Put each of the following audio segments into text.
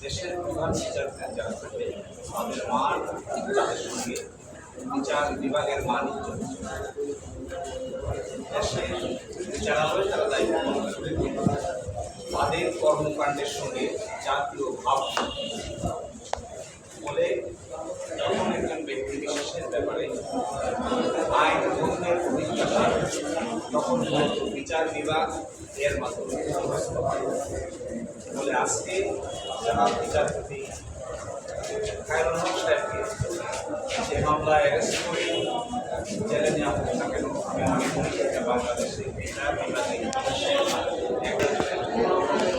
দেশের প্রধান বিচারপতি যারা থাকবে তাদের মান যাদের সঙ্গে বিচার বিভাগের মান দেশে বিচারালয় তারা তাদের কর্মকাণ্ডের সঙ্গে জাতীয় ভাব বলে বিশেষের ব্যাপারে আইন অভিজ্ঞতা তখন বিচার বিভাগ এর মাধ্যমে বলে আজকে যারা বিচারপতি সাহেবকে যে মামলায় অ্যারেস্ট করে, জেলে নেওয়া হোক না আমি মনে করি বাংলাদেশে বিচার বিভাগে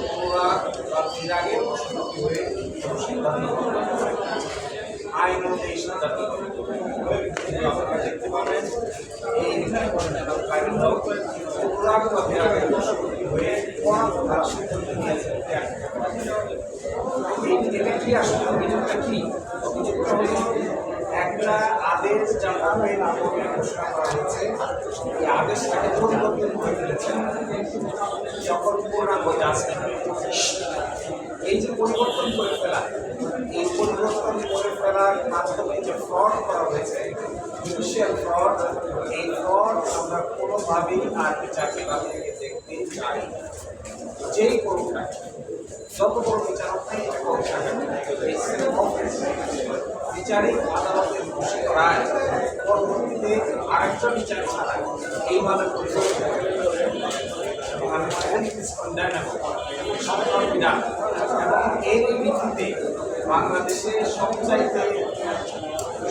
পুরা বা বিরাগে হয়ে সিদ্ধান্ত আইন অনুযায়ী সিদ্ধান্ত দেখতে পাবেন এই হয়ে তার সিদ্ধান্ত নিয়েছে কি আসলে অভিযোগটা কি? অভিযোগটা একটা আদেশ জানাবে নামকে ঘোষণা করা হয়েছে, এই আদেশটাকে পরিবর্তন করে ফেলেছেন যখন পূর্ণাঙ্গ জাজ এই যে পরিবর্তন করে ফেলা এই পরিবর্তন করে ফেলার মাধ্যমে যে ফ্রড করা হয়েছে জুডিশিয়াল ফ্রড এই ফ্রড আমরা কোনোভাবেই আর বিচার বিভাগ থেকে দেখতে চাই যেই করুক না যত বড় বিচারক নাই বিচারিক আদালতের ঘোষিত রায় পরবর্তীতে আরেকটা বিচার ছাড়া এইভাবে this condemnable, সম্পূর্ণ বিধান এবং এর ভিত্তিতে বাংলাদেশে সবচাইতে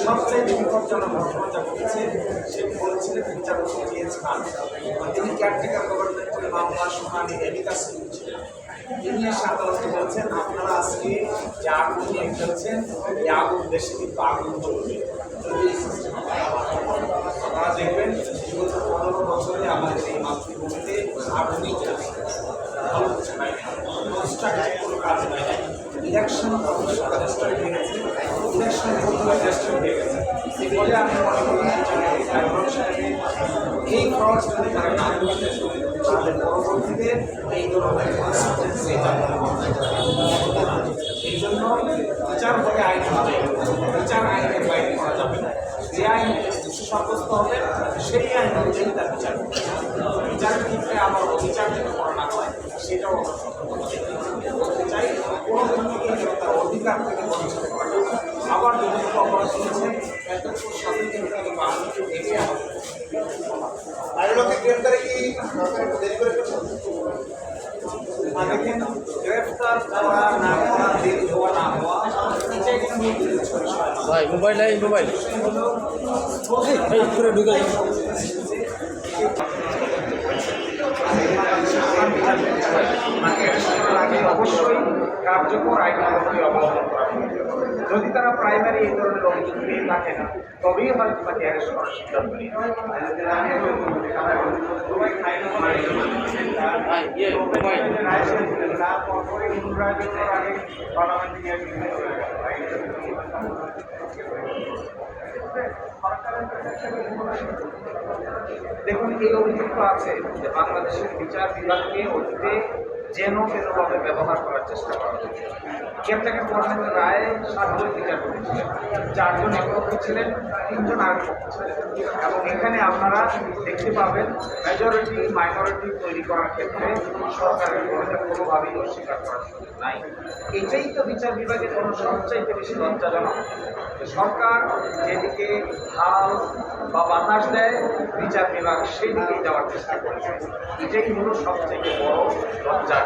সবচাইতে বিপজ্জনক ঘটনা যা ঘটেছে সেটি বলেছিলেন বিচারপতি জিএস খান তিনি কেয়ারটেকার গভর্নমেন্ট করে মামলা শুনানি এডিকাস ছিলেন। তিনি এসে আদালতে বলছেন, আপনারা আজকে যে আগুন নিয়ে ফেলছেন এই আগুন দেশে কিন্তু আগুন হয়। আপনারা দেখবেন বিগত পনেরো বছরে আমাদের এই মাতৃভূমিতে আগুনই চলছে ভালো কিছু নাই। কাজ নাই ইলেকশন কমিশন হয়ে গেছে। ইলেকশন রেজিস্টার্ড হয়ে গেছে। বলে আমি মনে করি এই ফ্রড যদি তারা না করতে পরবর্তীতে এই ধরনের এই জন্য বিচার করে আইন হবে। বিচার আইনের বাইরে করা যাবে যে আইন দোষী সাব্যস্ত হবে, সেই আইন অনুযায়ী তার বিচার বিচারের ক্ষেত্রে আবার অবিচার যেন করা না হয়, সেটাও আমরা সতর্ক করতে চাই কোনো ব্যক্তিকে যেন তার অধিকার থেকে বঞ্চিত করা না হয়। আবার যদি কোনো অপরাধ করেছে এতটুকু শাস্তি থেকে বাহান্ন এগিয়ে আমাদের আর লোকে গ্রেফতারে কি সরকার একটু দেরি করে ফেলছে? আর দেখেন গ্রেফতার করা না করা দেরি হওয়া না হওয়া এটা কিন্তু নির্দিষ্ট বিষয় না। ভাই মোবাইল নাই মোবাইল এই পুরো ঢুকে অবশ্যই কার্যকর আইন অবলম্বন করা। যদি তারা প্রাইমারি এই ধরনের অভিযোগ পেয়ে থাকে না, তবেই হয়তো তাকে অ্যারেস্ট করার সিদ্ধান্ত নিতে হবে। ভাই ইয়ে মোবাইল দেখুন, এই অভিযোগ তো আছে যে বাংলাদেশের বিচার বিভাগকে অতীতে যেন তেনভাবে ব্যবহার করার চেষ্টা করা কেয়ারটেকার গভর্নমেন্টের রায় সাতজন বিচারপতি ছিলেন চারজন একপক্ষ ছিলেন, তিনজন আরেক পক্ষ ছিলেন এবং এখানে আপনারা দেখতে পাবেন মেজরিটি মাইনরিটি তৈরি করার ক্ষেত্রে সরকারের ভূমিকা কোনোভাবেই অস্বীকার করার সুযোগ নাই। এটাই তো বিচার বিভাগের কোনো সবচাইতে বেশি লজ্জাজনক সরকার যেদিকে হাল বা বাতাস দেয়, বিচার বিভাগ সেই দিকেই যাওয়ার চেষ্টা করেছে। এটাই হলো সবথেকে বড় লজ্জার